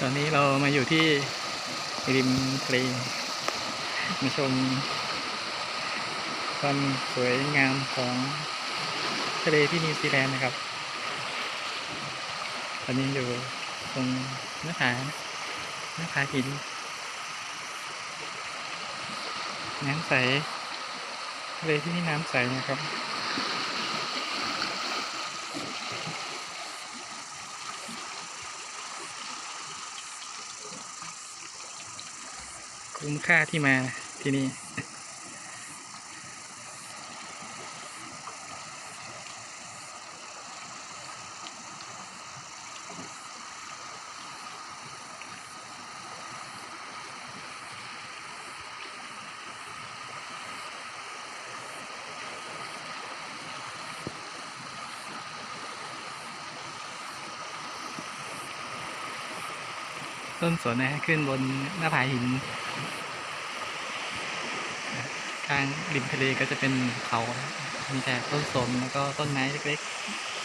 ตอนนี้เรามาอยู่ที่ริมทะเลมาชมความสวยงามของทะเลที่นิวซีแลนด์นะครับ ตอนนี้อยู่ตรงหน้าผาหน้าผาหินน้ำใสทะเลที่นี่น้ำใสนะครับ คุ้มค่าที่มาที่นี่ ต้นสนนะฮะขึ้นบนหน้าผาหินข้างริมทะเลก็จะเป็นเขา มีแต่ต้นสนแล้วก็ต้นไม้เล็กๆ